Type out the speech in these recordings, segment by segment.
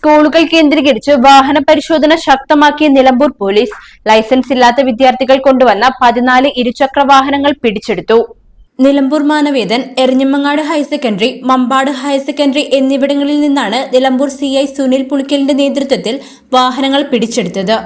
സ്കൂളുകൾ കേന്ദ്രീകരിച്ച് വാഹന പരിശോധന ശക്തമാക്കിയ നിലമ്പൂർ പോലീസ് ലൈസൻസ് ഇല്ലാത്ത വിദ്യാർത്ഥികൾ കൊണ്ടുവന്ന പതിനാല് ഇരുചക്ര വാഹനങ്ങൾ പിടിച്ചെടുത്തു. Nilambur Manavedan Eranhimangad higher secondary Mambad higher secondary എന്നിവിടങ്ങളിൽ നിന്നാണ് നിലമ്പൂർ സി ഐ സുനിൽ പുളിക്കലിന്റെ നേതൃത്വത്തിൽ വാഹനങ്ങൾ പിടിച്ചെടുത്തത്.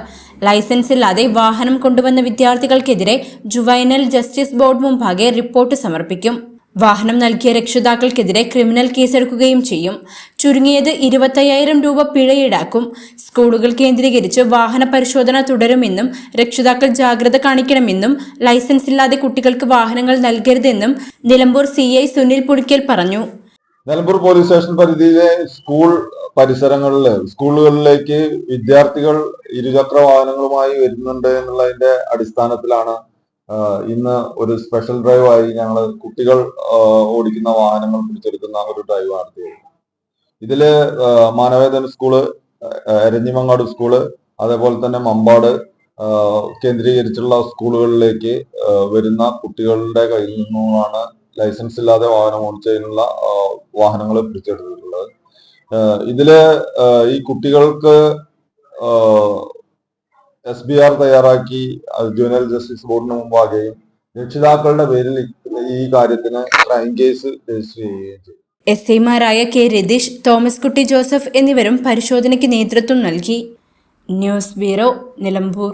ലൈസൻസ് ഇല്ലാതെ വാഹനം കൊണ്ടുവന്ന വിദ്യാർത്ഥികൾക്കെതിരെ ജുവൈനൽ ജസ്റ്റിസ് ബോർഡ് മുമ്പാകെ റിപ്പോർട്ട് സമർപ്പിക്കും. വാഹനം നൽകിയ രക്ഷിതാക്കൾക്കെതിരെ ക്രിമിനൽ കേസെടുക്കുകയും ചെയ്യും. ചുരുങ്ങിയത് ഇരുപത്തയ്യായിരം രൂപ പിഴ ഈടാക്കും. സ്കൂളുകൾ കേന്ദ്രീകരിച്ച് വാഹന പരിശോധന തുടരുമെന്നും രക്ഷിതാക്കൾ ജാഗ്രത കാണിക്കണമെന്നും ലൈസൻസ് ഇല്ലാതെ കുട്ടികൾക്ക് വാഹനങ്ങൾ നൽകരുതെന്നും നിലമ്പൂർ സി ഐ സുനിൽ പുടിക്കൽ പറഞ്ഞു. നിലമ്പൂർ പോലീസ് സ്റ്റേഷൻ പരിധിയിലെ സ്കൂൾ പരിസരങ്ങളിൽ സ്കൂളുകളിലേക്ക് വിദ്യാർത്ഥികൾ ഇരുചക്ര വാഹനങ്ങളുമായി വരുന്നുണ്ട് എന്നുള്ളതിന്റെ അടിസ്ഥാനത്തിലാണ് ഇന്ന് ഒരു സ്പെഷ്യൽ ഡ്രൈവായി ഞങ്ങൾ കുട്ടികൾ ഓടിക്കുന്ന വാഹനങ്ങൾ പിടിച്ചെടുക്കുന്ന ഒരു ഡ്രൈവാണ് ഇതിൽ മാനവേദൻ സ്കൂൾ എരഞ്ഞിമങ്ങാട് സ്കൂൾ അതേപോലെ തന്നെ മമ്പാട് കേന്ദ്രീകരിച്ചുള്ള സ്കൂളുകളിലേക്ക് വരുന്ന കുട്ടികളുടെ കയ്യിൽ നിന്നുമാണ് ലൈസൻസ് ഇല്ലാതെ വാഹനം ഓടിച്ചതിനുള്ള വാഹനങ്ങൾ പിടിച്ചെടുത്തിട്ടുള്ളത്. ഇതിൽ ഈ കുട്ടികൾക്ക് എസ് ബി ആർ തയ്യാറാക്കി ജുവനൽ ജസ്റ്റിസ് ബോർഡിന് മുമ്പാകെയും രക്ഷിതാക്കളുടെ പേരിൽ ഈ കാര്യത്തിന് ക്രൈം കേസ് രജിസ്റ്റർ ചെയ്യുകയും ചെയ്തു. എസ് ഐമാരായ K Ratheesh Thomas Kutty Joseph എന്നിവരും പരിശോധനയ്ക്ക് നേതൃത്വം നൽകി. News bureau Nilambur.